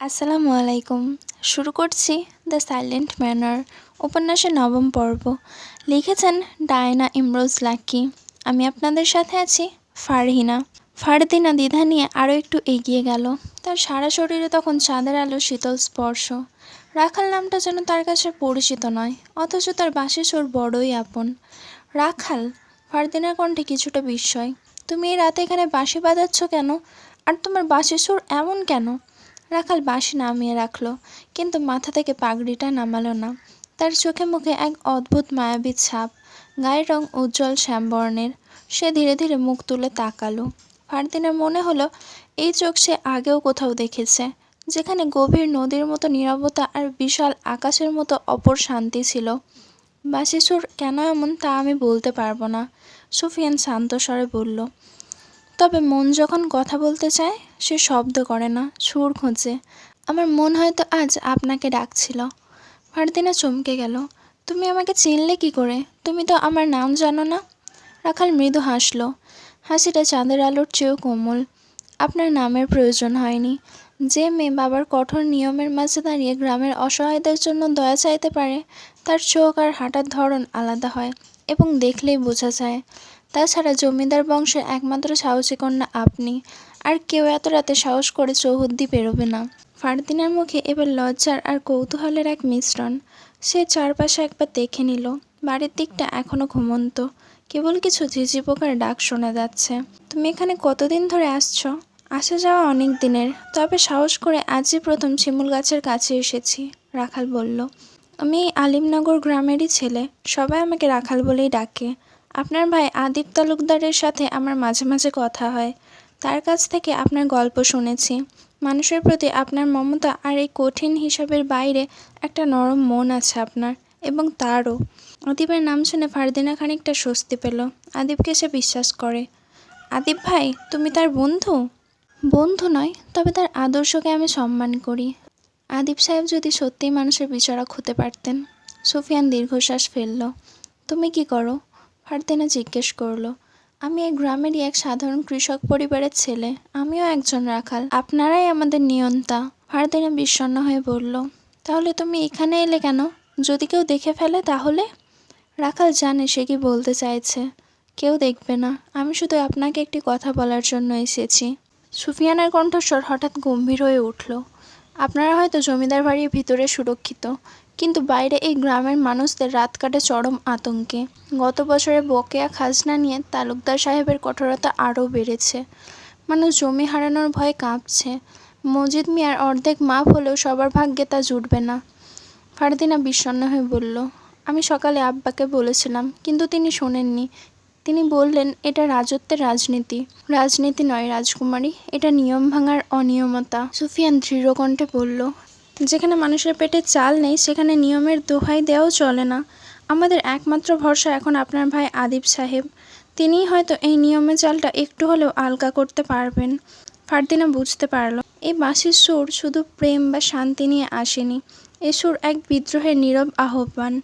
আসসালামু আলাইকুম। শুরু করছি দ্য সাইলেন্ট ম্যানার উপন্যাসের নবম পর্ব। লিখেছেন ডায়না ইমরোজ লাকি। আমি আপনাদের সাথে আছি ফারহিনা। ফারদিনা দ্বিধা নিয়ে আরও একটু এগিয়ে গেল। তার সারা শরীরে তখন চাঁদের আলো, শীতল স্পর্শ। রাখাল নামটা যেন তার কাছে পরিচিত নয়, অথচ তার বাসে সুর বড়ই আপন। রাখাল, ফারদিনার কণ্ঠে কিছুটা বিস্ময়। তুমি এই রাতে এখানে বাঁশি বাজাচ্ছ কেন? আর তোমার বাঁশির সুর এমন কেন? রাখাল বাঁশি নামিয়ে রাখল, কিন্তু মাথা থেকে পাগড়িটা নামালো না। তার চোখে মুখে এক অদ্ভুত মায়াবী ছাপ, গায়ের রং উজ্জ্বল শ্যামবর্ণের। সে ধীরে ধীরে মুখ তুলে তাকালো। ফারদিনের মনে হলো, এই চোখ সে আগেও কোথাও দেখেছে, যেখানে গভীর নদীর মতো নীরবতা আর বিশাল আকাশের মতো অপর শান্তি ছিল। বাঁশি সুর কেন এমন তা আমি বলতে পারব না, সুফিয়ান শান্ত স্বরে বলল তবে মন যখন কথা বলতে চায়, সে শব্দ করে না, সুর খোঁজে। আমার মন হয়তো আজ আপনাকে ডাকছিল। ফারদিনা চমকে গেল। তুমি আমাকে চিনলে কি করে? তুমি তো আমার নাম জানো না? রাখাল মৃদু হাসলো। হাসিটা চাঁদের আলোর চেয়েও কোমল। আপনার নামের প্রয়োজন হয়নি। যে মেয়ে বাবার কঠোর নিয়মের মাঝে দাঁড়িয়ে গ্রামের অসহায়দের জন্য দয়া চাইতে পারে, তার চোখ আর হাঁটার ধরন আলাদা হয় এবং দেখলেই বোঝা যায়। তাছাড়া জমিদার বংশের একমাত্র সাহসী কন্যা আপনি। আর কেউ এত রাতে সাহস করে চৌহদ্দি পেরোবে না। ফারদিনার মুখে এবার লজ্জার আর কৌতূহলের এক মিশ্রণ। সে চারপাশে একবার দেখে নিল, বাড়ির দিকটা এখনও ঘুমন্ত। কেবল কিছু ঝিঝি পোকার ডাক শোনা যাচ্ছে। তুমি এখানে কতদিন ধরে আসছো? আসা যাওয়া অনেক দিনের, তবে সাহস করে আজই প্রথম শিমুল গাছের কাছে এসেছি, রাখাল বলল। আমি আলিমনগর গ্রামেরই ছেলে, সবাই আমাকে রাখাল বলেই ডাকে। আপনার ভাই আদিপ তালুকদারের সাথে আমার মাঝে মাঝে কথা হয়। তার কাছ থেকে আপনার গল্প শুনেছি। মানুষের প্রতি আপনার মমতা আর এই কঠিন হিসাবের বাইরে একটা নরম মন আছে আপনার এবং তারও। আদিবের নাম শুনে ফারদিনা খানিকটা স্বস্তি পেল। আদিবকে সে বিশ্বাস করে। আদিব ভাই, তুমি তার বন্ধু? বন্ধু নয়, তবে তার আদর্শকে আমি সম্মান করি। আদিব সাহেব যদি সত্যিই মানুষের বিচারক হতে পারতেন, সুফিয়ান দীর্ঘশ্বাস ফেলল। তুমি কি করো? ফারদিনা জিজ্ঞেস করল, আমি এই গ্রামেরই এক সাধারণ কৃষক পরিবারের ছেলে, আমিও একজন রাখাল, আপনারাই আমাদের নিয়ন্তা। ফারদিনা বিষণ্ণ হয়ে বলল, তাহলে তুমি এখানে এলে কেন? যদি কেউ দেখে ফেলে তাহলে? রাখাল জানে সে কি বলতে চাইছে, কেউ দেখবে না। আমি শুধু আপনাকে একটি কথা বলার জন্য এসেছি। সুফিয়ানের কণ্ঠস্বর হঠাৎ গম্ভীর হয়ে উঠল, আপনারা হয়তো জমিদার বাড়ির ভিতরে সুরক্ষিত কিন্তু বাইরে এই গ্রামের মানুষদের রাত কাটে চরম আতঙ্কে। গত বছরে বকেয়া খাজনা নিয়ে তালুকদার সাহেবের কঠোরতা আরও বেড়েছে। মানুষ জমি হারানোর ভয়ে কাঁপছে। মজিদ মিয়ার অর্ধেক মাপ হলেও সবার ভাগ্যে তা জুটবে না। ফারদিনা বিষণ্ণ হয়ে বলল, আমি সকালে আব্বাকে বলেছিলাম, কিন্তু তিনি শোনেননি। তিনি বললেন, এটা রাজত্বের রাজনীতি। রাজনীতি নয় রাজকুমারী, এটা নিয়ম ভাঙার অনিয়মতা। সুফিয়ান দৃঢ়কণ্ঠে বলল যেখানে মানুষের পেটে চাল নেই, সেখানে নিয়মের দোহাই দেওয়াও চলে না। আমাদের একমাত্র ভরসা এখন আপনার ভাই আদিব সাহেব। তিনিই হয়তো এই নিয়মের চালটা একটু হলেও আলগা করতে পারবেন। ফারদিনা বুঝতে পারল, এই বাঁশির সুর শুধু প্রেম বা শান্তি নিয়ে আসেনি, এ সুর এক বিদ্রোহের নীরব আহ্বান।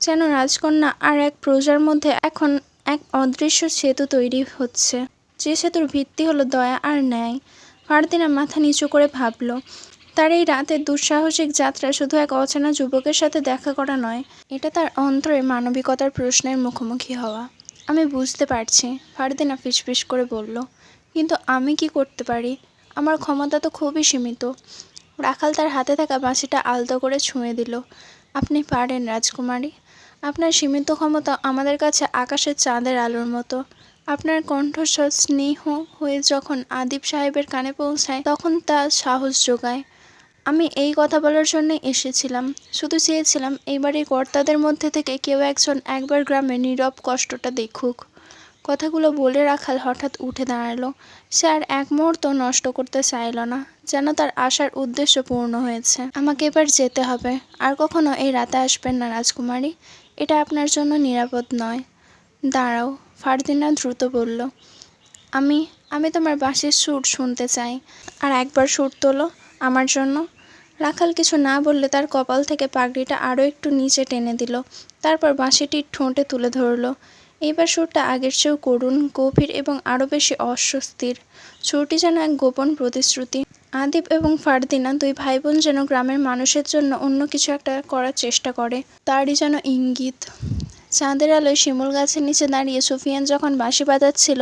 যেন রাজকন্যা আর এক প্রজার মধ্যে এখন এক অদৃশ্য সেতু তৈরি হচ্ছে। যে সেতুর ভিত্তি হলো দয়া আর ন্যায়। ফারদিনা মাথা নিচু করে ভাবল তার এই রাতের দুঃসাহসিক যাত্রা শুধু এক অচেনা যুবকের সাথে দেখা করা নয়, এটা তার অন্তরে মানবিকতার প্রশ্নের মুখোমুখি হওয়া। আমি বুঝতে পারছি, ফারদিনা ফিসফিস করে বলল, কিন্তু আমি কি করতে পারি? আমার ক্ষমতা তো খুবই সীমিত। রাখাল তার হাতে থাকা বাঁশিটা আলতো করে ছুঁয়ে দিল, আপনি পারেন, রাজকুমারী। আপনার সীমিত ক্ষমতা আমাদের কাছে আকাশের চাঁদের আলোর মতো। আপনার কণ্ঠস্বর স্নেহ হয়ে যখন আদিব সাহেবের কানে পৌঁছায়, তখন তা সাহস যোগায়। আমি এই কথা বলার জন্যই এসেছিলাম। শুধু চেয়েছিলাম এই বাড়ির কর্তাদের মধ্যে থেকে কেউ একজন একবার গ্রামে নীরব কষ্টটা দেখুক। কথাগুলো বলে রাখাল হঠাৎ উঠে দাঁড়াল। সে আর এক মুহূর্ত নষ্ট করতে চাইল না, যেন তার আসার উদ্দেশ্য পূর্ণ হয়েছে। আমাকে এবার যেতে হবে। আর কখনো এই রাতে আসবেন না রাজকুমারী। এটা আপনার জন্য নিরাপদ নয়। দাঁড়াও, ফারদিনা দ্রুত বলল। আমি আমি তোমার বাঁশির সুর শুনতে চাই। আর একবার সুর তোলো। আমার জন্য। রাখাল কিছু না বললে তার কপাল থেকে পাগড়িটা আরও একটু নিচে টেনে দিল। তারপর বাঁশিটির ঠোঁটে তুলে ধরল। এইবার সুরটা আগের চেয়েও করুণ, গভীর এবং আরও বেশি অস্বস্তির। সুরটি যেন এক গোপন প্রতিশ্রুতি। আদিব এবং ফারদিনা দুই ভাই বোন যেন গ্রামের মানুষের জন্য অন্য কিছু একটা করার চেষ্টা করে। তারই যেন ইঙ্গিত। চাঁদের আলোয় শিমুল গাছের নিচে দাঁড়িয়ে সুফিয়ান যখন বাঁশি বাজাচ্ছিল,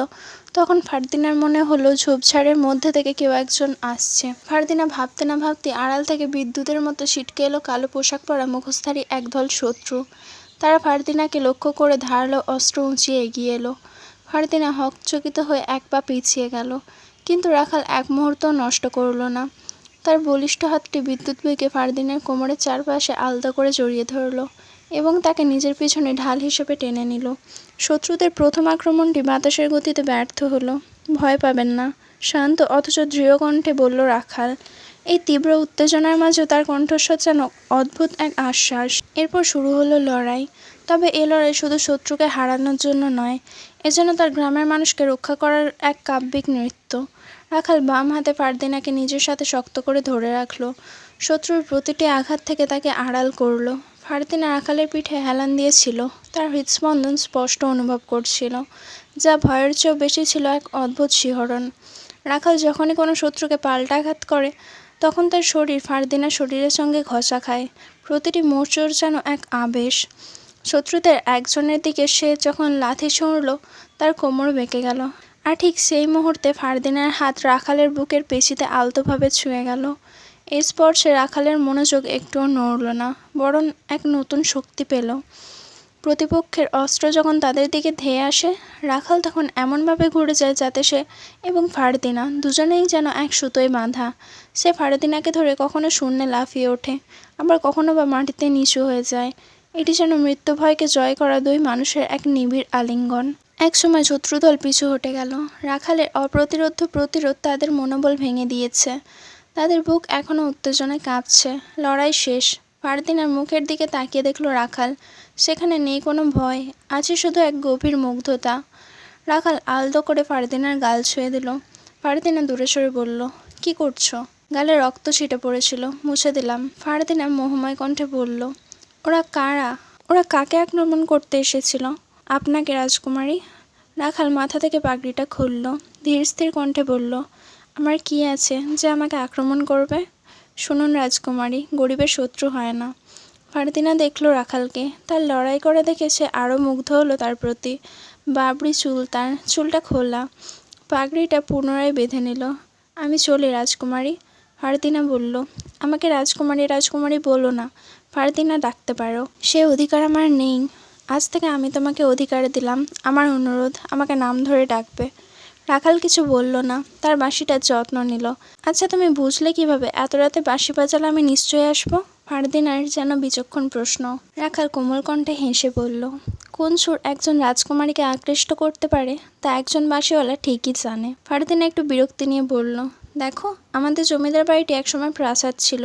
তখন ফারদিনার মনে হলো ঝোপঝাড়ের মধ্যে থেকে কেউ একজন আসছে। ফারদিনা ভাবতে না ভাবতে আড়াল থেকে বিদ্যুতের মতো ছিটকে এলো কালো পোশাক পরা মুখোশধারী একদল শত্রু। তারা ফারদিনাকে লক্ষ্য করে ধারালো অস্ত্র উঁচিয়ে এগিয়ে এলো। ফারদিনা হকচকিত হয়ে এক পা পিছিয়ে গেল, কিন্তু রাখাল এক মুহূর্ত নষ্ট করল না। তার বলিষ্ঠ হাতটি বিদ্যুৎ বেগে ফারদিনের কোমরের চারপাশে আলতো করে জড়িয়ে ধরল। এবং তাকে নিজের পিছনে ঢাল হিসেবে টেনে নিল। শত্রুদের প্রথম আক্রমণটি বাতাসের গতিতে ব্যর্থ হলো। ভয় পাবেন না। শান্ত অথচ দৃঢ় কণ্ঠে বলল রাখাল, এই তীব্র উত্তেজনার মাঝেও তার কণ্ঠস্বর যেন অদ্ভুত এক আশ্বাস। এরপর শুরু হলো লড়াই। তবে এ লড়াই শুধু শত্রুকে হারানোর জন্য নয়, এ যেন তার গ্রামের মানুষকে রক্ষা করার এক কাব্যিক নৃত্য। রাখাল বাম হাতে ফারদিনাকে নিজের সাথে শক্ত করে ধরে রাখল। শত্রুর প্রতিটি আঘাত থেকে তাকে আড়াল করল। ফারদিনা রাখালের পিঠে হেলান দিয়েছিল। তার হৃদস্পন্দন স্পষ্ট অনুভব করছিল, যা ভয়ের চেয়েও বেশি ছিল এক অদ্ভুত শিহরণ। রাখাল যখনই কোনো শত্রুকে পাল্টাঘাত করে, তখন তার শরীর ফারদিনার শরীরের সঙ্গে ঘষা খায়। প্রতিটি মোচড় যেন এক আবেশ। শত্রুদের একজনের দিকে সে যখন লাথি ছুঁড়ল তার কোমর বেঁকে গেল। আর ঠিক সেই মুহূর্তে ফারদিনার হাত রাখালের বুকের পেশিতে আলতোভাবে ছুঁয়ে গেল। এই স্পর্শে রাখালের মনোযোগ একটুও নড়ল না, বরং এক নতুন শক্তি পেল। প্রতিপক্ষের অস্ত্র যখন তাদের দিকে ধেয়ে আসে, রাখাল তখন এমনভাবে ঘুরে যায় যাতে সে এবং ফারদিনা দুজনেই যেন এক সুতোয় বাঁধা। সে ফারদিনাকে ধরে কখনো শূন্যে লাফিয়ে ওঠে, আবার কখনো বা মাটিতে নিচু হয়ে যায়। এটি যেন মৃত্যু ভয়কে জয় করা দুই মানুষের এক নিবিড় আলিঙ্গন। একসময় শত্রুদল পিছু হটে গেল। রাখালের অপ্রতিরোধ প্রতিরোধ তাদের মনোবল ভেঙে দিয়েছে। তাদের বুক এখনও উত্তেজনায় কাঁপছে। লড়াই শেষ। ফারদিনার মুখের দিকে তাকিয়ে দেখল রাখাল। সেখানে নেই কোনো ভয়, আছে শুধু এক গভীর মুগ্ধতা। রাখাল আলতো করে ফারদিনার গাল ছুঁয়ে দিল। ফারদিনা দূরে সরে বলল, কি করছ? গালে রক্ত ছিটে পড়েছিল। মুছে দিলাম। ফারদিনা মোহময় কণ্ঠে বলল, ওরা কারা? ওরা কাকে আক্রমণ করতে এসেছিল? আপনাকে রাজকুমারী? রাখাল মাথা থেকে পাগড়িটা খুলল। ধীর স্থির কণ্ঠে বলল আমার কি আছে যে আমাকে আক্রমণ করবে? শুনুন রাজকুমারী, গরিবের শত্রু হয় না। ফারদিনা দেখল রাখালকে। তার লড়াই করে দেখে সে আরও মুগ্ধ হলো তার প্রতি। বাবরি চুল, তার চুলটা খোলা। পাগড়িটা পুনরায় বেঁধে নিল। আমি চলি রাজকুমারী। ফারদিনা বলল, আমাকে রাজকুমারী রাজকুমারী বলো না। ফারদিনা, ডাকতে পারো। সে অধিকার আমার নেই। আজ থেকে আমি তোমাকে অধিকার দিলাম। আমার অনুরোধ, আমাকে নাম ধরে ডাকবে। রাখাল কিছু বলল না। তার বাঁশিটার যত্ন নিল। আচ্ছা তুমি বুঝলে কীভাবে? এত রাতে বাঁশি বাজালে আমি নিশ্চয়ই আসব? ফারদিনার যেন বিচক্ষণ প্রশ্ন। রাখাল কোমল কণ্ঠে হেসে বলল, কোন সুর একজন রাজকুমারীকে আকৃষ্ট করতে পারে, তা একজন বাঁশিওয়ালা ঠিকই জানে। ফারদিনা একটু বিরক্তি নিয়ে বলল, দেখো, আমাদের জমিদার বাড়িটি একসময় প্রাসাদ ছিল।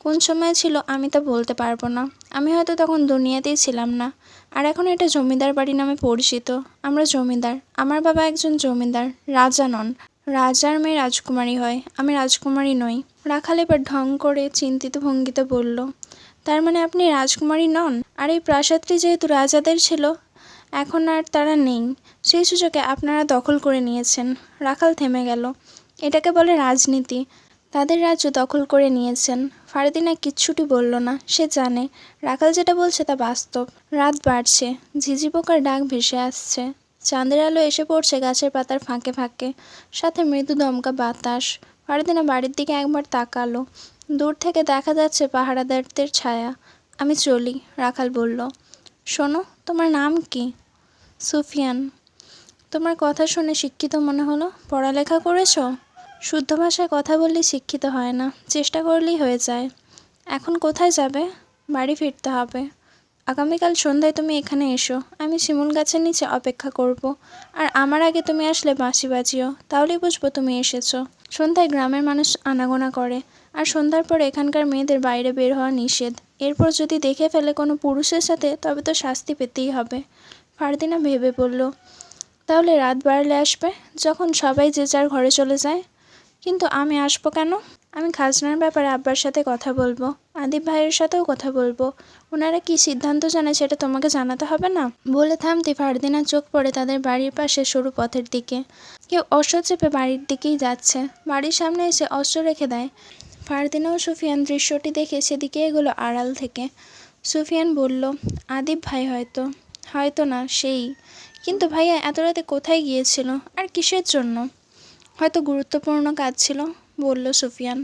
কোন সময় ছিল আমি তা বলতে পারব না। আমি হয়তো তখন দুনিয়াতেই ছিলাম না। আর এখন এটা জমিদার বাড়ি নামে পরিচিত। আমরা জমিদার। আমার বাবা একজন জমিদার, রাজা নন। রাজার মেয়ে রাজকুমারী হয়। আমি রাজকুমারী নই। রাখাল এবার ঢং করে চিন্তিত ভঙ্গিতে বলল, তার মানে আপনি রাজকুমারী নন? আর এই প্রাসাদটি যেহেতু রাজাদের ছিল, এখন আর তারা নেই। সেই সুযোগে আপনারা দখল করে নিয়েছেন। রাখাল থেমে গেল। এটাকে বলে রাজনীতি। তাদের রাজ্য দখল করে নিয়েছেন। ফারদিনা কিচ্ছুটি বলল না, সে জানে। রাখাল যেটা বলছে তা বাস্তব। রাত বাড়ছে, ঝিঝি পোকার ডাক ভেসে আসছে। চাঁদের আলো এসে পড়ছে গাছের পাতার ফাঁকে ফাঁকে, সাথে মৃদু দমকা বাতাস। ফারদিনা বাড়ির দিকে একবার তাকালো। দূর থেকে দেখা যাচ্ছে পাহারাদারদের ছায়া। আমি চলি, রাখাল বলল। শোনো, তোমার নাম কি? সুফিয়ান। তোমার কথা শুনে শিক্ষিত মনে হলো, পড়ালেখা করেছ? শুদ্ধ ভাষায় কথা বললেই শিক্ষিত হয় না। চেষ্টা করলেই হয়ে যায়। এখন কোথায় যাবে? বাড়ি ফিরতে হবে। আগামীকাল সন্ধ্যায় তুমি এখানে এসো। আমি শিমুল গাছের নিচে অপেক্ষা করব। আর আমার আগে তুমি আসলে বাঁশি বাজিও। তাহলেই বুঝব তুমি এসেছ। সন্ধ্যায় গ্রামের মানুষ আনাগোনা করে। আর সন্ধ্যার পর এখানকার মেয়েদের বাইরে বের হওয়া নিষেধ। এরপর যদি দেখে ফেলে কোনো পুরুষের সাথে, তবে তো শাস্তি পেতেই হবে। ফারদিনা ভেবে বলল, তাহলে রাত বাড়লে আসবে? যখন সবাই যে যার ঘরে চলে যায় কিন্তু আমি আসব কেন? আমি খাজনার ব্যাপারে আব্বার সাথে কথা বলব, আদিব ভাইয়ের সাথেও কথা বলব। ওনারা কি সিদ্ধান্ত জানে সেটা তোমাকে জানাতে হবে না? বলে থামতে ফারদিনার চোখ পড়ে তাদের বাড়ির পাশে সরু পথের দিকে। কেউ অস্ত্র চেপে বাড়ির দিকেই যাচ্ছে। বাড়ির সামনে এসে অস্ত্র রেখে দেয়। ফারদিনা ও সুফিয়ান দৃশ্যটি দেখে সেদিকে এগুলো আড়াল থেকে। সুফিয়ান বলল, আদিব ভাই হয়তো হয়তো না, সেই। কিন্তু ভাইয়া এত রাতে কোথায় গিয়েছিল? আর কিসের জন্য? হয়তো গুরুত্বপূর্ণ কাজ ছিল, বলল সুফিয়ান।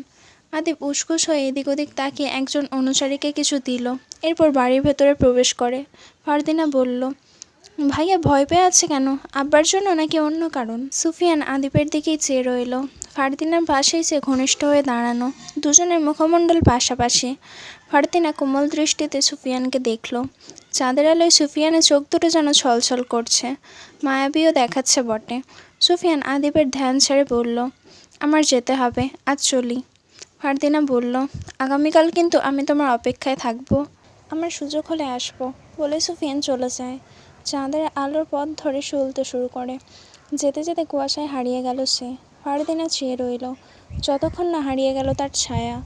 আদিব উসকুস হয়ে এদিক ওদিক তাকিয়ে একজন অনুসারীকে কিছু দিল, এরপর বাড়ির ভেতরে প্রবেশ করে। ফারদিনা বলল, ভাইয়া ভয় পেয়ে আছে কেন? আব্বার জন্য নাকি অন্য কারণ? সুফিয়ান আদিপের দিকেই চেয়ে রইল। ফারদিনার পাশেই সে ঘনিষ্ঠ হয়ে দাঁড়ানো, দুজনের মুখমণ্ডল পাশাপাশি। ফারদিনা কোমল দৃষ্টিতে সুফিয়ানকে দেখল। চাঁদের আলোয় সুফিয়ানের চোখ দুটো যেন ছলছল করছে। মায়াবীও দেখাচ্ছে বটে। সুফিয়ান আদিবের ধ্যান ছেড়ে বলল, আমার যেতে হবে, আজ চলি। ফারদিনা বলল, আগামীকাল কিন্তু আমি তোমার অপেক্ষায় থাকব। আমার সুযোগ হলে আসব। বলে সুফিয়ান চলে যায়। চাঁদের আলোর পথ ধরে শুলতে শুরু করে। যেতে যেতে কুয়াশায় হারিয়ে গেল সে। ফারদিনা চেয়ে রইল। যতক্ষণ না হারিয়ে গেল তার ছায়া।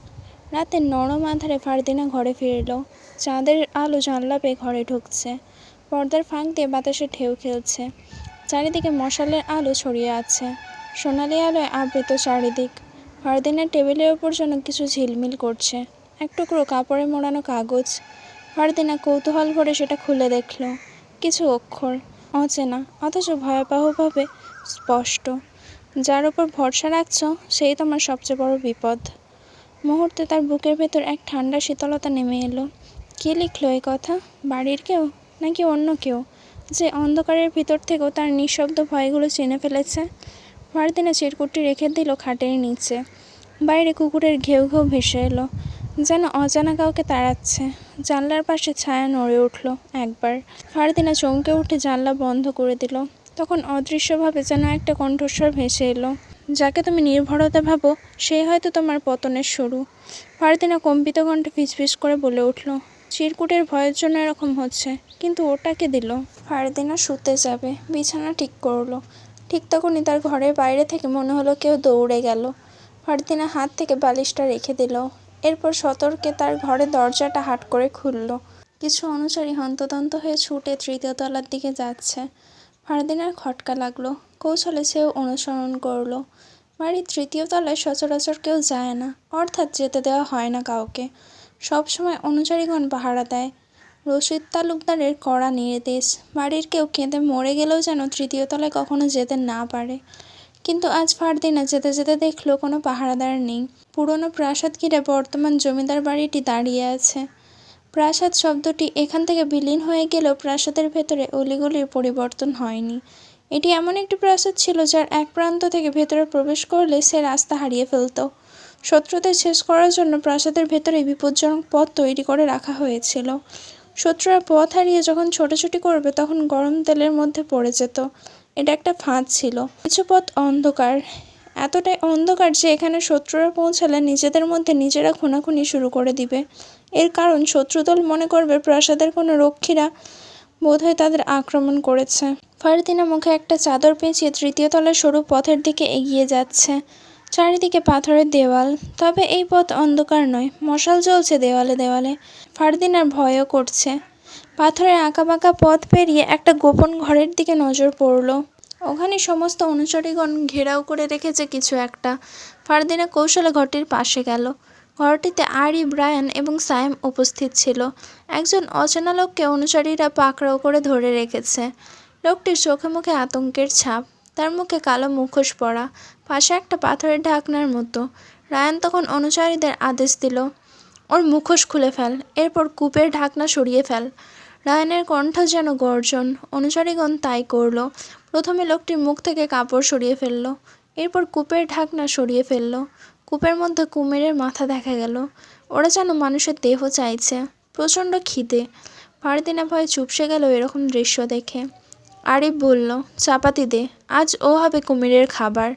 রাতে নরম আধারে ফারদিনা ঘরে ফিরল। চাঁদের আলো জানলা পেয়ে ঘরে ঢুকছে। পর্দার ফাঁক দিয়ে বাতাসে ঢেউ খেলছে। চারিদিকে মশালের আলো ছড়িয়ে আছে। সোনালি আলোয় আবৃত চারিদিক। ফারদিনের টেবিলের ওপর যেন কিছু ঝিলমিল করছে। এক টুকরো কাপড়ে মোড়ানো কাগজ। ফারদিনা কৌতূহল ভরে সেটা খুলে দেখল। কিছু অক্ষর। অচেনা, অথচ ভয়াবহভাবে স্পষ্ট। যার ওপর ভরসা রাখছ, সেই তোমার সবচেয়ে বড় বিপদ। মুহূর্তে তার বুকের ভেতর এক ঠান্ডা শীতলতা নেমে এলো। কে লিখলো এই কথা? বাড়ির কেউ? নাকি অন্য কেউ? যে অন্ধকারের ভিতর থেকেও তার নিঃশব্দ ভয়গুলো চিনে ফেলেছে। ফারদিনা চিরকুটটি রেখে দিল খাটের নিচে। বাইরে কুকুরের ঘেউ ঘেউ ভেসে এলো, যেন অজানা কাউকে তাড়াচ্ছে। জানলার পাশে ছায়া নড়ে উঠল একবার। ফারদিনা চমকে উঠে জানলা বন্ধ করে দিল। তখন অদৃশ্যভাবে যেন একটা কণ্ঠস্বর ভেসে এলো, যাকে তুমি নির্ভরতা ভাবো সেই হয়তো তোমার পতনের শুরু। ফারদিনা কম্পিত কণ্ঠে ফিসফিস করে বলে উঠল, চিরকুটের ভয়ের জন্য এরকম হচ্ছে। কিন্তু ওটাকে দিল। ফারদিনা শুতে যাবে, বিছানা ঠিক করল। ঠিক তখনই তার ঘরের বাইরে থেকে মনে হলো কেউ দৌড়ে গেল। ফারদিনা হাত থেকে বালিশটা রেখে দিল। এরপর সতর্কে তার ঘরের দরজাটা হাট করে খুলল। কিছু অনুসারী হন্তদন্ত হয়ে ছুটে তৃতীয় তলার দিকে যাচ্ছে। ফারদিনার খটকা লাগল। কৌশলে সেও অনুসরণ করল। বাড়ির তৃতীয় তলায় সচরাচর কেউ যায় না। অর্থাৎ যেতে দেওয়া হয় না কাউকে। সবসময় অনুসারীগণ পাহারা দেয়। রশিদ তালুকদারের কড়া নির্দেশ। বাড়ির কেউ কেঁদে মরে গেলেও যেন তৃতীয় তলায় কখনো যেতে না পারে। কিন্তু আজ ফারদিনা যেতে যেতে দেখল কোনো পাহারাদার নেই। পুরনো প্রাসাদ ঘিরে বর্তমান জমিদার বাড়িটি দাঁড়িয়ে আছে। প্রাসাদ শব্দটি এখান থেকে বিলীন হয়ে গেলেও প্রাসাদের ভেতরে অলিগলির পরিবর্তন হয়নি। এটি এমন একটি প্রাসাদ ছিল যার এক প্রান্ত থেকে ভেতরে প্রবেশ করলে সে রাস্তা হারিয়ে ফেলত। শত্রুদের শেষ করার জন্য প্রাসাদের ভেতরে বিপজ্জনক পথ তৈরি করে রাখা হয়েছিল। শত্রুরা পথ হারিয়ে যখন ছোটাছুটি করবে, তখন গরম তেলের মধ্যে পড়ে যেত। এটা একটা ফাঁদ ছিল। কিছু পথ অন্ধকার। এতটাই অন্ধকার যে এখানে শত্রুরা পৌঁছালে নিজেদের মধ্যে নিজেরা খুনাখুনি শুরু করে দিবে। এর কারণ, শত্রুদল মনে করবে প্রাসাদের কোনো রক্ষীরা বোধহয় তাদের আক্রমণ করেছে। ফারদিনা মুখে একটা চাদর পেঁচিয়ে তৃতীয় তলার সরু পথের দিকে এগিয়ে যাচ্ছে। চারিদিকে পাথরের দেওয়াল। তবে এই পথ অন্ধকার নয়, মশাল জ্বলছে দেওয়ালে দেওয়ালে। ফারদিনার ভয়ও করছে। পাথরের আঁকাবাঁকা পথ পেরিয়ে একটা গোপন ঘরের দিকে নজর পড়ল। ওখানে সমস্ত অনুচরীগণ ঘেরাও করে রেখেছে কিছু একটা। ফারদিনা কৌশলে ঘরটির পাশে গেল। ঘরটিতে আরি, ব্রায়ান এবং সায়েম উপস্থিত ছিল। একজন অচেনা লোককে অনুসারীরা পাকড়াও করে ধরে রেখেছে। লোকটির চোখে মুখে আতঙ্কের ছাপ, তার মুখে কালো মুখোশ পরা পাশে একটা পাথরের ঢাকনার মতো। রায়ান তখন অনুসারীদের আদেশ দিল, ওর মুখোশ খুলে ফেল, এরপর কূপের ঢাকনা সরিয়ে ফেল। রায়ানের কণ্ঠ যেন গর্জন। অনুসারীগণ তাই করল। প্রথমে লোকটির মুখ থেকে কাপড় সরিয়ে ফেলল, এরপর কূপের ঢাকনা সরিয়ে ফেলল। কূপের মধ্যে কুমিরের মাথা দেখা গেল। ওরা যেন মানুষের দেহ চাইছে। প্রচণ্ড খিদে। ফারদিনা ভয়ে চুপসে গেল এরকম দৃশ্য দেখে। আরিফ বলল, চাপাতি দে, আজ ও হবে কুমিরের খাবার।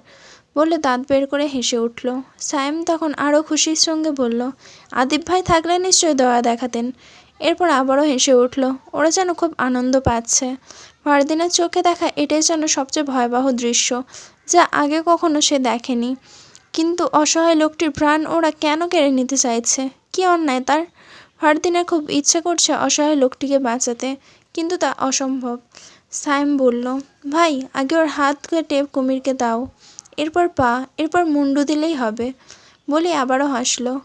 বলে দাঁত বের করে হেসে উঠল। সায়েম তখন আরও খুশির সঙ্গে বলল, আদিব ভাই থাকলে নিশ্চয়ই দয়া দেখাতেন। এরপর আবারও হেসে উঠল, ওরা যেন খুব আনন্দ পাচ্ছে। ফারদিনের চোখে দেখা এটাই যেন সবচেয়ে ভয়াবহ দৃশ্য, যা আগে কখনো সে দেখেনি। কিন্তু অসহায় লোকটির প্রাণ ওরা কেন কেড়ে নিতে চাইছে? কি অন্যায় তার? ফারদিনের খুব ইচ্ছে করছে অসহায় লোকটিকে বাঁচাতে, কিন্তু তা অসম্ভব। সাইম বলল, ভাই, আগে ওর হাত কেটে কুমিরকে দাও। এরপর পা, এরপর মুন্ডু দিলেই হবে। বলি আবারও হাসলো।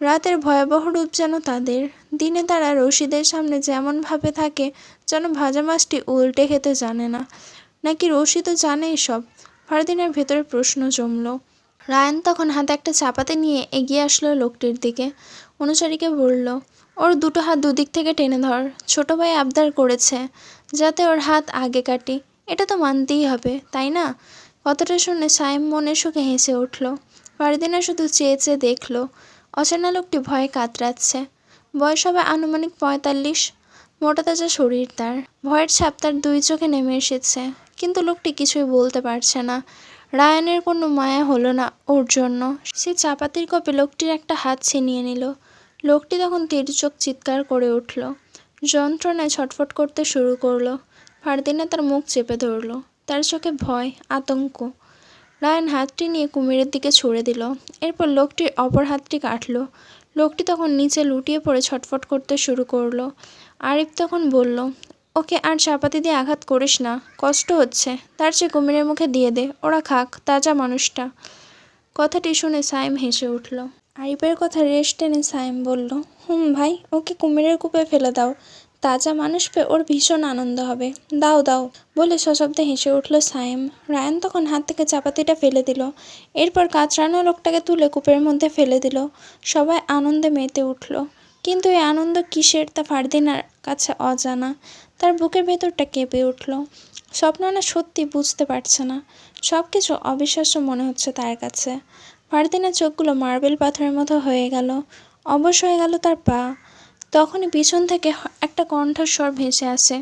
রাতের ভয়াবহ রূপ যেন তাদের। দিনে তারা রশিদের সামনে যেমনভাবে থাকে, যেন ভাজা মাছটি উল্টে খেতে জানে না। নাকি রশি তো জানে এসব ফারদিনের ভেতরে প্রশ্ন জমল। রায়ান তখন হাতে একটা চাপাতে নিয়ে এগিয়ে আসলো লোকটির দিকে। অনুসারীকে বলল, ওর দুটো হাত দুদিক থেকে টেনে ধর। ছোট ভাই আবদার করেছে, যাতে ওর হাত আগে কাটি। এটা তো মানতেই হবে, তাই না? কথাটা শুনে সাইম মনের সুখে হেসে উঠল। ফারদিনা শুধু চেয়ে চেয়ে দেখল, অচেনা লোকটি ভয়ে কাতরাচ্ছে। বয়স হবে আনুমানিক পঁয়তাল্লিশ, মোটা তাজা শরীর তার। ভয়ের ছাপ তার দুই চোখে নেমে এসেছে, কিন্তু লোকটি কিছুই বলতে পারছে না। রায়ানের কোনো মায়া হলো না ওর জন্য। সে চাপাতির কপে লোকটির একটা হাত ছিনিয়ে নিল। লোকটি তখন তির্যক চিৎকার করে উঠল, যন্ত্রণায় ছটফট করতে শুরু করল। ফারদিনা তার মুখ চেপে ধরলো। তার চোখে ভয়, আতঙ্ক। রায়ান হাতটি নিয়ে কুমিরের দিকে ছুড়ে দিল। এরপর লোকটির অপর হাতটি কাটল। লোকটি তখন নিচে লুটিয়ে পড়ে ছটফট করতে শুরু করল। আরিফ তখন বলল, ওকে আর চাপাতি দিয়ে আঘাত করিস না, কষ্ট হচ্ছে। তার চেয়ে কুমিরের মুখে দিয়ে দে, ওরা খাক, তাজা মানুষটা। কথাটি শুনে সাইম হেসে উঠল। আরিফের কথা রেশ টেনে সাইম বলল, হুম ভাই, ওকে কুমিরের কূপে ফেলে দাও। তাজা মানুষ পেয়ে ওর ভীষণ আনন্দ হবে। দাও দাও, বলে সশব্দে হেসে উঠল সাইম রায়ান তখন হাত থেকে চাপাতিটা ফেলে দিল। এরপর কাঁচরানো লোকটাকে তুলে কূপের মধ্যে ফেলে দিল। সবাই আনন্দে মেতে উঠল। কিন্তু এই আনন্দ কিসের তা ফারদিনার কাছে অজানা। তার বুকের ভেতরটা কেঁপে উঠল। স্বপ্ন না সত্যি বুঝতে পারছে না। সব কিছু অবিশ্বাস্য মনে হচ্ছে তার কাছে। ফারদিনার চোখগুলো মার্বেল পাথরের মতো হয়ে গেল। অবশ হয়ে গেল তার পা। তখনই পিছন থেকে একটা কণ্ঠস্বর ভেসে আসে।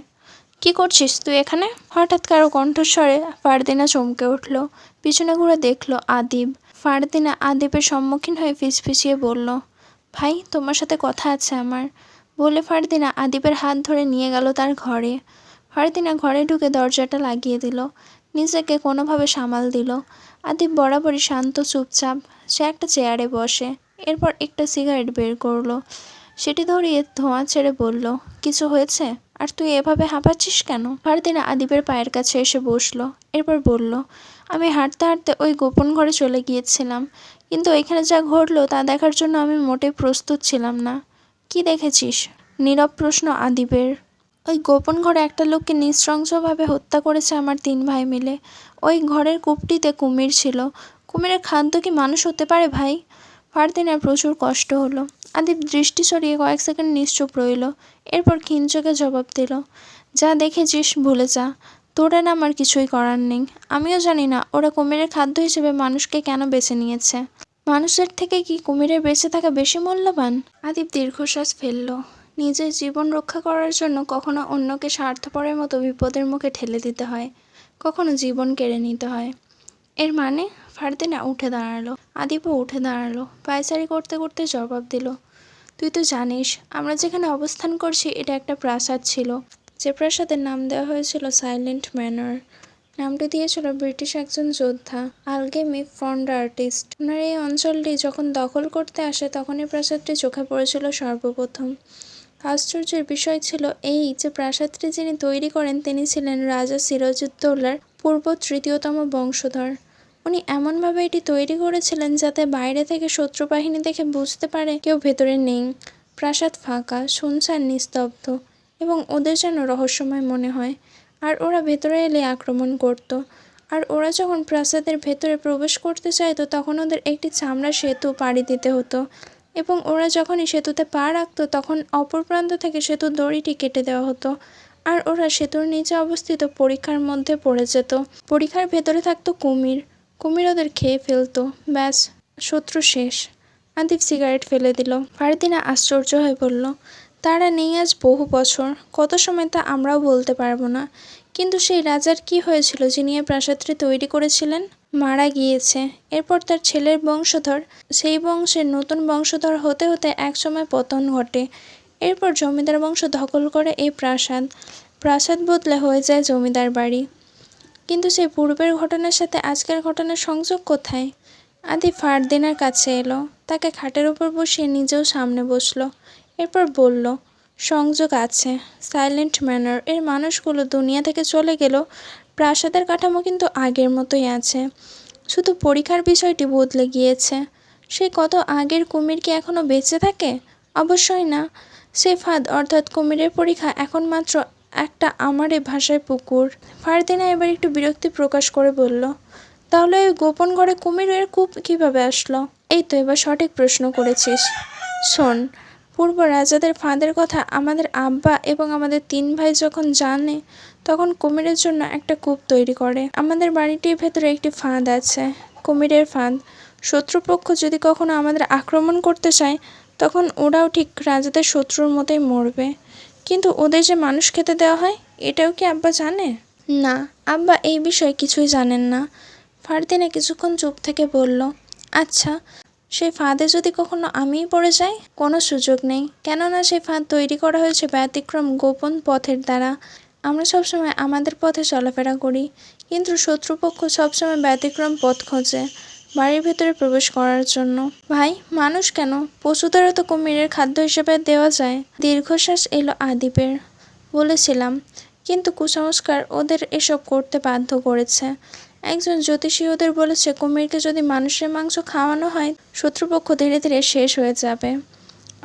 কি করছিস তুই এখানে? হঠাৎ কারও কণ্ঠস্বরে ফারদিনা চমকে উঠল। পিছনে ঘুরে দেখল আদিব। ফারদিনা আদিবের সম্মুখীন হয়ে ফিসফিসিয়ে বলল, ভাই, তোমার সাথে কথা আছে আমার। বলে ফারদিনা আদিবের হাত ধরে নিয়ে গেল তার ঘরে। ফারদিনা ঘরে ঢুকে দরজাটা লাগিয়ে দিল। নিজেকে কোনোভাবে সামাল দিল। আদিব বরাবরই শান্ত, চুপচাপ। সে একটা চেয়ারে বসে। এরপর একটা সিগারেট বের করল। সেটি ধরিয়ে ধোঁয়া ছেড়ে বলল, কিছু হয়েছে? আর তুই এভাবে হাঁপাচ্ছিস কেন? ফারদিনা আদিবের পায়ের কাছে এসে বসল, এরপর বলল, আমি হাঁটতে হাঁটতে ওই গোপন ঘরে চলে গিয়েছিলাম, কিন্তু এখানে যা ঘটলো তা দেখার জন্য আমি মোটেই প্রস্তুত ছিলাম না। কি দেখেছিস? নীরব প্রশ্ন আদিবের। ওই গোপন ঘরে একটা লোককে নৃশংসভাবে হত্যা করেছে আমার তিন ভাই মিলে। ওই ঘরের কূপটিতে কুমির ছিল। কুমিরের খাদ্য কি মানুষ হতে পারে ভাই? ফারদিনের প্রচুর কষ্ট হলো। আদিব দৃষ্টি সরিয়ে কয়েক সেকেন্ড নিশ্চুপ রইল। এরপর ক্ষীণ জবাব দিল, যা দেখেছিস ভুলে যা। তোর আর আমার কিছুই করার নেই। আমিও জানি না ওরা কুমিরের খাদ্য হিসেবে মানুষকে কেন বেছে নিয়েছে। মানুষের থেকে কি কুমিরের বেঁচে থাকা বেশি মূল্যবান? আদিব দীর্ঘশ্বাস ফেলল। নিজের জীবন রক্ষা করার জন্য কখনো অন্যকে স্বার্থপরের মতো বিপদের মুখে ঠেলে দিতে হয়। কখনো জীবন কেড়ে নিতে হয়। এর মানে? ফারদিনা উঠে দাঁড়াল। আদিপও উঠে দাঁড়াল। পায়চারি করতে করতে জবাব দিল, তুই তো জানিস, আমরা যেখানে অবস্থান করছি, এটা একটা প্রাসাদ ছিল। যে প্রাসাদের নাম দেওয়া হয়েছিল সাইলেন্ট ম্যানর। নামটি দিয়েছিল ব্রিটিশ একজন যোদ্ধা আলগেমি ফন্ড আর্টিস্ট ওনার এই অঞ্চলটি যখন দখল করতে আসে তখন এই প্রাসাদটি চোখে পড়েছিল সর্বপ্রথম। আশ্চর্যের বিষয় ছিল এই যে প্রাসাদটি যিনি তৈরি করেন, তিনি ছিলেন রাজা সিরাজউদ্দৌলার পূর্ব তৃতীয়তম বংশধর। উনি এমনভাবে এটি তৈরি করেছিলেন যাতে বাইরে থেকে শত্রু বাহিনী দেখে বুঝতে পারে কেউ ভেতরে নেই। প্রাসাদ ফাঁকা শুনশান নিস্তব্ধ এবং ওদের যেন রহস্যময় মনে হয়। আর ওরা ভেতরে এলে আক্রমণ করত। আর ওরা যখন প্রাসাদের ভেতরে প্রবেশ করতে চাইতো, তখন ওদের একটি চামড়া সেতু পাড়ি দিতে হতো এবং ওরা যখনই সেতুতে পা রাখতো, তখন অপর প্রান্ত থেকে সেতুর দড়িটি কেটে দেওয়া হতো। আর ওরা সেতুর নিচে অবস্থিত পরীক্ষার মধ্যে পড়ে যেত। পরীক্ষার ভেতরে থাকতো কুমির কুমির ওদের খেয়ে ফেলতো, ব্যাস, শত্রু শেষ। আদিব সিগারেট ফেলে দিল। ফারদিনা আশ্চর্য হয়ে বলল, তারা নেই আজ বহু বছর, কত সময় তা আমরাও বলতে পারব না। কিন্তু সেই রাজার কি হয়েছিল যিনি এই প্রাসাদটি তৈরি করেছিলেন? মারা গিয়েছে। এরপর তার ছেলের বংশধর, সেই বংশের নতুন বংশধর হতে হতে একসময় পতন ঘটে। এরপর জমিদার বংশ দখল করে এই প্রাসাদ। প্রাসাদ বদলে হয়ে যায় জমিদার বাড়ি। কিন্তু সেই পূর্বের ঘটনার সাথে আজকের ঘটনার সংযোগ কোথায়? আদি ফারদিনের কাছে এলো, তাকে খাটের উপর বসিয়ে নিজেও সামনে বসল, এরপর বলল, সংযোগ আছে সাইলেন্ট ম্যানার এর মানুষগুলো দুনিয়া থেকে চলে গেল, প্রাসাদের কাঠামো কিন্তু আগের মতোই আছে, শুধু পরীক্ষার বিষয়টি বদলে গিয়েছে সেই কত আগের কুমির কি এখনও বেঁচে থাকে? অবশ্যই না সে ফাঁদ অর্থাৎ কুমিরের পরীক্ষা এখন মাত্র একটা আমারে ভাষায় পুকুর। ফারদিনা এবার একটু বিরক্তি প্রকাশ করে বলল, তাহলে ওই গোপন ঘরে কুমিরের কূপ কীভাবে আসলো? এই তো এবার সঠিক প্রশ্ন করেছিস। শোন, পূর্ব রাজাদের ফাঁদের কথা আমাদের আব্বা এবং আমাদের তিন ভাই যখন জানে, তখন কুমিরের জন্য একটা কূপ তৈরি করে। আমাদের বাড়িটির ভেতরে একটি ফাঁদ আছে। কুমিরের ফাঁদ। শত্রুপক্ষ যদি কখনো আমাদের আক্রমণ করতে চায়, তখন ওরাও ঠিক রাজাদের শত্রুর মতোই মরবে। কিন্তু ওদের যে মানুষ খেতে দেওয়া হয়, এটাও কি আব্বা জানে? না, আব্বা এই বিষয়ে কিছুই জানেন না। ফারদিনা কিছুক্ষণ চুপ থেকে বলল আচ্ছা সেই ফাঁদে যদি কখনো আমিই পড়ে যাই, কোনো সুযোগ নেই। কেননা সেই ফাঁদ তৈরি করা হয়েছে ব্যতিক্রম গোপন পথের দ্বারা। আমরা সবসময় আমাদের পথে চলাফেরা করি, কিন্তু শত্রুপক্ষ সবসময় ব্যতিক্রম পথ খোঁজে। বাড়ির ভেতরে প্রবেশ করার জন্য। ভাই, মানুষ কেন? পশুদেরও তো কুমিরের খাদ্য হিসেবে দেওয়া যায়। দীর্ঘশ্বাস এলো আদিপের। বলেছিলাম, কিন্তু কুসংস্কার ওদের এসব করতে বাধ্য করেছে। একজন জ্যোতিষী ওদের বলেছে, কুমিরকে যদি মানুষের মাংস খাওয়ানো হয়, শত্রুপক্ষ ধীরে ধীরে শেষ হয়ে যাবে।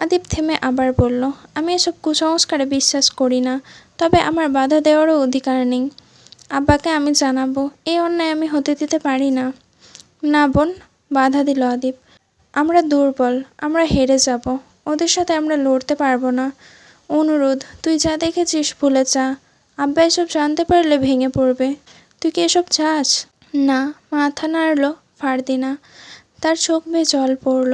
আদিপ থেমে আবার বলল, আমি এসব কুসংস্কারে বিশ্বাস করি না, তবে আমার বাধা দেওয়ারও অধিকার নেই। আব্বাকে আমি জানাব, এই অন্যায় আমি হতে দিতে পারি না। না বোন, বাধা দিল আদিপ আমরা দুর্বল, আমরা হেরে যাব। ওদের সাথে আমরা লড়তে পারব না। অনুরোধ, তুই যা দেখেছিস ভুলে যা। আব্বা এসব জানতে পারলে ভেঙে পড়বে। তুই কি এসব চাস? না, মাথা নাড়ল ফারদিনা। তার চোখ বেয়ে জল পড়ল।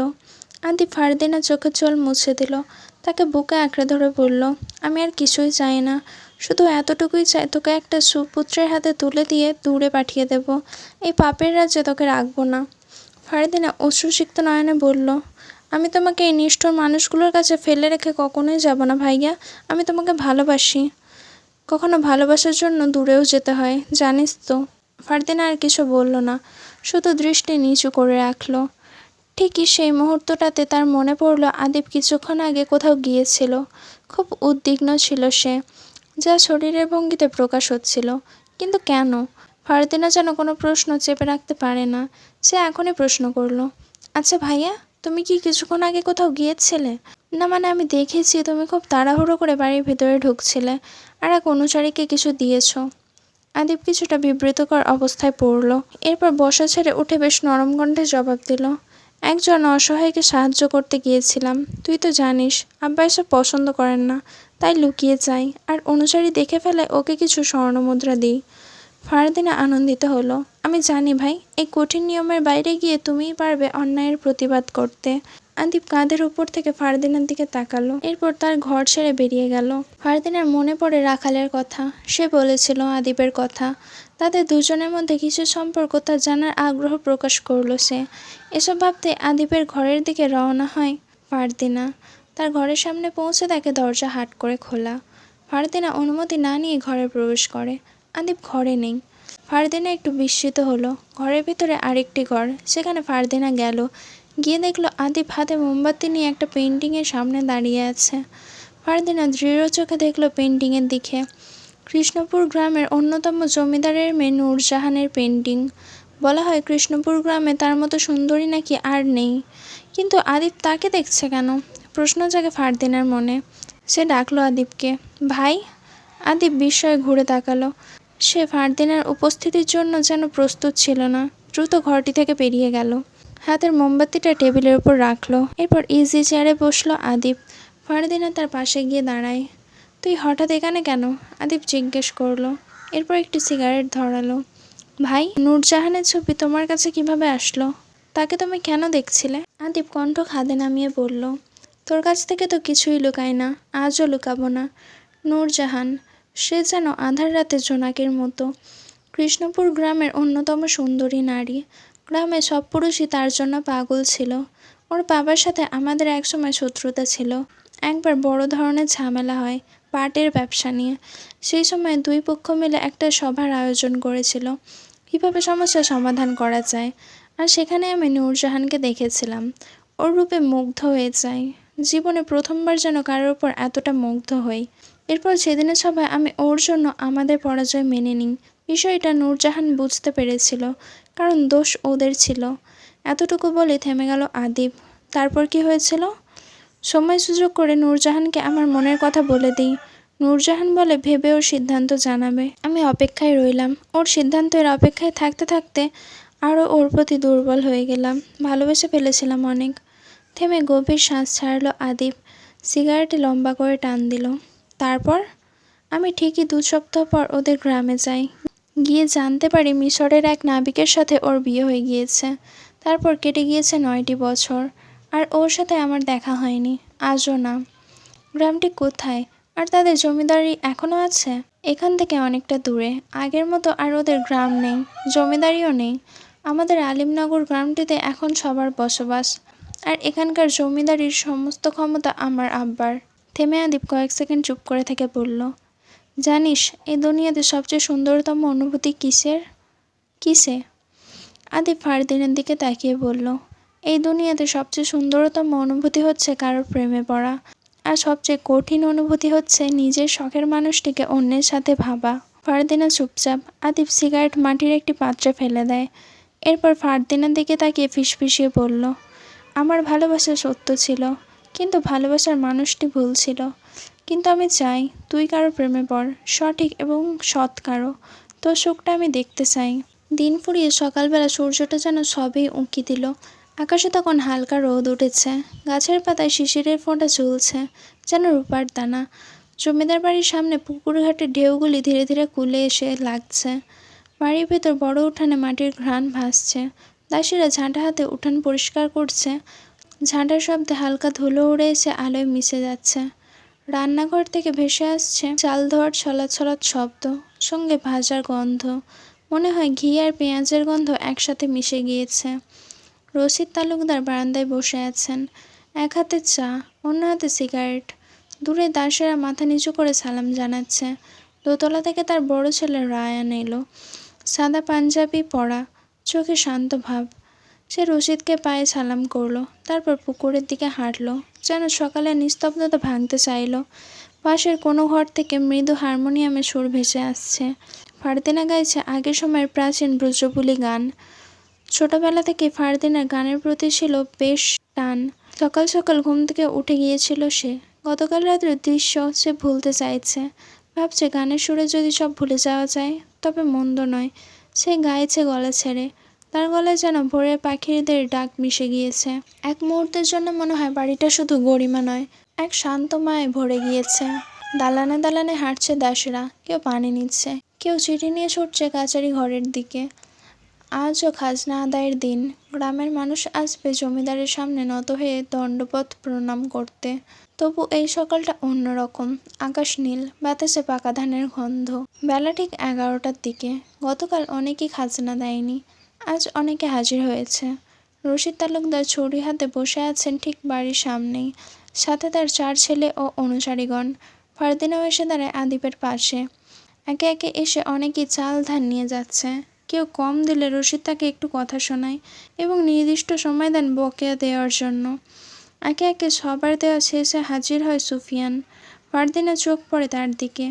আদি ফারদিনা চোখের জল মুছে দিল। তাকে বুকে আঁকড়ে ধরে বলল, আমি আর কিছুই চাই না। শুধু এতটুকুই চাই, তোকে একটা সুপুত্রের হাতে তুলে দিয়ে দূরে পাঠিয়ে দেব। এই পাপের রাজ্যে তোকে রাখব না। ফারদিনা অশ্রুসিক্ত নয়নে বলল, আমি তোমাকে এই নিষ্ঠুর মানুষগুলোর কাছে ফেলে রেখে কখনোই যাব না ভাইয়া। আমি তোমাকে ভালোবাসি। কখনো ভালোবাসার জন্য দূরেও যেতে হয়, জানিস তো। ফারদিনা আর কিছু বলল না, শুধু দৃষ্টি নিচু করে রাখল। ঠিকই সেই মুহূর্তটাতে তার মনে পড়ল আদিব কিছুক্ষণ আগে কোথাও গিয়েছিল। খুব উদ্বিগ্ন ছিল সে। যা শরীরের ভঙ্গিতে প্রকাশ হচ্ছিল। কিন্তু কেন? ফারদিনা যেন কোনো প্রশ্ন চেপে রাখতে পারে না। সে এখনই প্রশ্ন করল আচ্ছা ভাইয়া, তুমি কি কিছুক্ষণ আগে কোথাও গিয়েছিলে? না মানে আমি দেখেছি, তুমি খুব তাড়াহুড়ো করে বাড়ির ভিতরে ঢুকছিলে আর এক অনুচারীকে কিছু দিয়েছ। আদিব কিছুটা বিব্রতকর অবস্থায় পড়ল। এরপর বসা ছেড়ে উঠে বেশ নরম কণ্ঠে জবাব দিল, একজন অসহায়কে সাহায্য করতে গিয়েছিলাম। তুই তো জানিস, আব্বা এসব পছন্দ করেন না। তাই লুকিয়ে যাই আর অনুসারী দেখে ফেলে ওকে কিছু স্বর্ণমুদ্রা দিই। ফারদিনা আনন্দিত হলো। আমি জানি ভাই, এই কঠিন নিয়মের বাইরে গিয়ে তুমিই পারবে অন্যায়ের প্রতিবাদ করতে। আদিপ কাঁধের উপর থেকে ফারদিনার দিকে তাকালো। এরপর তার ঘর ছেড়ে বেরিয়ে গেল। ফারদিনার মনে পড়ে রাখালের কথা। সে বলেছিল আদিপের কথা। তাদের দুজনের মধ্যে কিছু সম্পর্ক তা জানার আগ্রহ প্রকাশ করল সে। এসব ভাবতে আদিপের ঘরের দিকে রওনা হয় ফারদিনা। তার ঘরের সামনে পৌঁছে দেখে দরজা হাট করে খোলা। ফারদিনা অনুমতি না নিয়ে ঘরে প্রবেশ করে। আদিপ ঘরে নেই। ফারদিনা একটু বিস্মিত হলো। ঘরের ভিতরে আরেকটি ঘর। সেখানে ফারদিনা গেল। গিয়ে দেখল আদিপ হাতে মোমবাতি নিয়ে একটা পেন্টিংয়ের সামনে দাঁড়িয়ে আছে। ফারদিনা দৃঢ় চোখে দেখল পেন্টিংয়ের দিকে। কৃষ্ণপুর গ্রামের অন্যতম জমিদারের মেয়ে নূরজাহানের পেন্টিং বলা হয় কৃষ্ণপুর গ্রামে তার মতো সুন্দরী নাকি আর নেই। কিন্তু আদিপ তাকে দেখছে কেন? প্রশ্ন জাগে ফারদিনার মনে। সে ডাকলো আদিপকে ভাই আদিপ বিস্ময়ে ঘুরে তাকালো। সে ফারদিনার উপস্থিতির জন্য যেন প্রস্তুত ছিল না, দ্রুত ঘরটি থেকে পেরিয়ে গেল। হাতের মোমবাতিটা টেবিলের উপর রাখল। এরপর ইজি চেয়ারে বসল আদিব। ফারদিনা তার পাশে গিয়ে দাঁড়ায়। তুই হঠাৎ এখানে কেন? আদিপ জিজ্ঞেস করল। এরপর একটি সিগারেট ধরালো। ভাই, নূরজাহানের ছবি তোমার কাছে কীভাবে আসলো? তাকে তুমি কেন দেখছিলে? আদিপ কণ্ঠ খাদে নামিয়ে বলল তোর কাছ থেকে তো কিছুই লুকায় না, আজও লুকাবো না। নূরজাহান, সে যেন আধার রাতে জোনাকের মতো। কৃষ্ণপুর গ্রামের অন্যতম সুন্দরী নারী। গ্রামে সব পুরুষই তার জন্য পাগল ছিল। ওর বাবার সাথে আমাদের একসময় শত্রুতা ছিল। একবার বড় ধরনের ঝামেলা হয়, পাটের ব্যবসা নিয়ে। সেই সময় দুই পক্ষ মিলে একটা সভার আয়োজন করেছিল। কীভাবে সমস্যার সমাধান করা যায়? আর সেখানে আমি নূরজাহানকে দেখেছিলাম। ওর রূপে মুগ্ধ হয়ে যাই জীবনে প্রথমবার যেন কারোর উপর এতটা মুগ্ধ হই। এরপর সেদিনের সভায় আমি ওর জন্য আমাদের পরাজয় মেনে নিই। বিষয়টা নূরজাহান বুঝতে পেরেছিল, কারণ দোষ ওদের ছিল। এতটুকু বলে থেমে গেল আদিব। তারপর কি হয়েছিল? সময় সুযোগ করে নূরজাহানকে আমার মনের কথা বলে দিই। নূরজাহান বলে, ভেবে ওর সিদ্ধান্ত জানাবে। আমি অপেক্ষায় রইলাম। ওর সিদ্ধান্তের অপেক্ষায় থাকতে থাকতে আরও ওর প্রতি দুর্বল হয়ে গেলাম। ভালোবেসে ফেলেছিলাম অনেক। থেমে গভীর শ্বাস ছাড়লো আদিব। সিগারেটে লম্বা করে টান দিল। তারপর, আমি ঠিকই দু সপ্তাহ পর ওদের গ্রামে যাই। গিয়ে জানতে পারি মিশরের এক নাবিকের সাথে ওর বিয়ে হয়ে গিয়েছে। তারপর কেটে গিয়েছে নয়টি বছর। আর ওর সাথে আমার দেখা হয়নি। আজও না। গ্রামটি কোথায়? আর তাদের জমিদারি এখনও আছে? এখান থেকে অনেকটা দূরে। আগের মতো আর ওদের গ্রাম নেই। জমিদারিও নেই। আমাদের আলিমনগর গ্রামটিতে এখন সবার বসবাস। আর এখানকার জমিদারির সমস্ত ক্ষমতা আমার আব্বার। থেমে আদিব কয়েক সেকেন্ড চুপ করে থেকে বলল, জানিস, এই দুনিয়াতে সবচেয়ে সুন্দরতম অনুভূতি কিসের? কিসে? আদিব ফারদিনের দিকে তাকিয়ে বলল, এই দুনিয়াতে সবচেয়ে সুন্দরতম অনুভূতি হচ্ছে কারোর প্রেমে পড়া, আর সবচেয়ে কঠিন অনুভূতি হচ্ছে নিজের শখের মানুষটিকে অন্যের সাথে ভাবা। ফারদিনা চুপচাপ আদিব সিগারেট মাটির একটি পাত্রে ফেলে দেয়। এরপর ফারদিনার দিকে তাকিয়ে ফিসফিসিয়ে বলল আমার ভালোবাসা সত্য ছিল, কিন্তু ভালোবাসার মানুষটি ভুল ছিল। কিন্তু আমি চাই, তুই কারও প্রেমে পড়, সঠিক এবং সৎ কারও। তোর সুখটা আমি দেখতে চাই। দিন ফুরিয়ে সকালবেলা সূর্যটা যেন সবেই উঁকি দিল। আকাশে তখন হালকা রোদ উঠেছে। গাছের পাতায় শিশিরের ফোঁটা ঝুলছে, যেন রূপার দানা। জমিদার বাড়ির সামনে পুকুর ঘাটে ঢেউগুলি ধীরে ধীরে কুলে এসে লাগছে। বাড়ির ভেতর বড় উঠানে মাটির ঘ্রাণ ভাসছে। দাসীরা ঝাঁটা হাতে উঠান পরিষ্কার করছে। ঝাঁটার শব্দে হালকা ধুলো উড়ে এসে আলোয় মিশে যাচ্ছে। রান্নাঘর থেকে ভেসে আসছে চাল ধোয়ার ছলাৎ শব্দ, সঙ্গে ভাজার গন্ধ। মনে হয় ঘি আর পেঁয়াজের গন্ধ একসাথে মিশে গিয়েছে। রশিদ তালুকদার বারান্দায় বসে আছেন। এক হাতে চা, অন্য হাতে সিগারেট। দূরে দাসেরা মাথা নিচু করে সালাম জানাচ্ছে। দোতলা থেকে তার বড় ছেলে রায়ান এলো। সাদা পাঞ্জাবি পরা চোখে শান্ত ভাব। সে রশিদকে পায়ে সালাম করল, তারপর পুকুরের দিকে হাঁটলো, যেন সকালে নিস্তব্ধতা ভাঙতে চাইলো। পাশের কোনো ঘর থেকে মৃদু হারমোনিয়ামে সুর ভেসে আসছে। ফারদিনা গাইছে আগের সময়ের প্রাচীন ব্রজবুলি গান। ছোটবেলা থেকে ফারদিনার গানের প্রতি ছিল বেশ টান। সকাল সকাল ঘুম থেকে উঠে গিয়েছিল সে। গতকাল রাতের দৃশ্য সে ভুলতে চাইছে। ভাবছে গানের সুরে যদি সব ভুলে যাওয়া যায়, তবে মন্দ নয়। সে গাইছে গলা ছেড়ে। তার গলায় যেন ভোরের পাখিদের ডাক মিশে গিয়েছে। এক মুহূর্তের জন্য মনে হয় বাড়িটা শুধু গরিমা নয়, এক শান্ত মায়ে ভরে গিয়েছে। দালানে দালানে হাঁটছে দাসেরা, কেউ পানি নিচ্ছে, কেউ চিঠি নিয়ে ছুটছে কাচারি ঘরের দিকে। আজও খাজনা আদায়ের দিন, গ্রামের মানুষ আসবে জমিদারের সামনে নত হয়ে দণ্ডপথ প্রণাম করতে তবু এই সকালটা অন্যরকম। আকাশ নীল, বাতাসে পাকা ধানের গন্ধ। বেলা ঠিক এগারোটার দিকে। গতকাল অনেকেই খাজনা দেয়নি। আজ অনেকে হাজির হয়েছে। রশিদ তালুকদার ছড়ি হাতে বসে আছেন ঠিক বাড়ির সামনেই। সাথে তার চার ছেলে ও অনুসারীগণ। ফারদিনাও এসে দাঁড়ায় আদিপের পাশে। একে একে এসে অনেকেই চাল ধান নিয়ে যাচ্ছে। কেউ কম দিলে রশিদ তাকে একটু কথা শোনায় এবং নির্দিষ্ট সময় দেন বকেয়া দেওয়ার জন্য। একে একে সবার দেওয়া শেষে হাজির হয় সুফিয়ান। ফারদিনা চোখ পড়ে তার দিকে।